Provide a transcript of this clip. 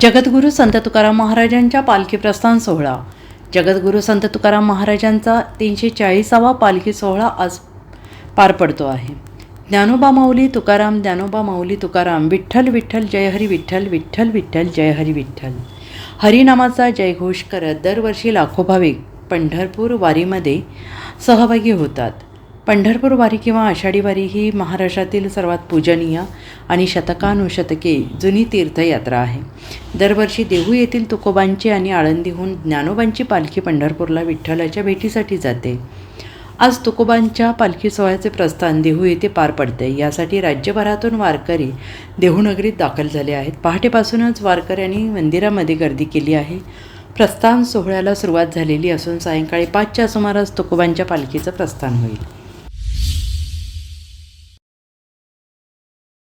जगद्गुरू संत तुकाराम महाराजांच्या पालखी प्रस्थान सोहळा. जगद्गुरू संत तुकाराम महाराजांचा तीनशे चाळीसावा पालखी सोहळा आज पार पडतो आहे. ज्ञानोबा माऊली तुकाराम ज्ञानोबा माऊली तुकाराम विठ्ठल विठ्ठल जय हरी विठ्ठल विठ्ठल विठ्ठल जय हरी विठ्ठल. हरिनामाचा जयघोष करत दरवर्षी लाखो भाविक पंढरपूर वारीमध्ये सहभागी होतात. पंढरपूर वारी किंवा आषाढी वारी ही महाराष्ट्रातील सर्वात पूजनीय आणि शतकानुशतके जुनी तीर्थयात्रा आहे. दरवर्षी देहू येथील तुकोबांची आणि आळंदीहून ज्ञानोबांची पालखी पंढरपूरला विठ्ठलाच्या भेटीसाठी जाते. आज तुकोबांच्या पालखी सोहळ्याचे प्रस्थान देहू येथे पार पडते. यासाठी राज्यभरातून वारकरी देहूनगरीत दाखल झाले आहेत. पहाटेपासूनच वारकऱ्यांनी मंदिरामध्ये गर्दी केली आहे. प्रस्थान सोहळ्याला सुरुवात झालेली असून सायंकाळी पाचच्या सुमारास तुकोबांच्या पालखीचं प्रस्थान होईल.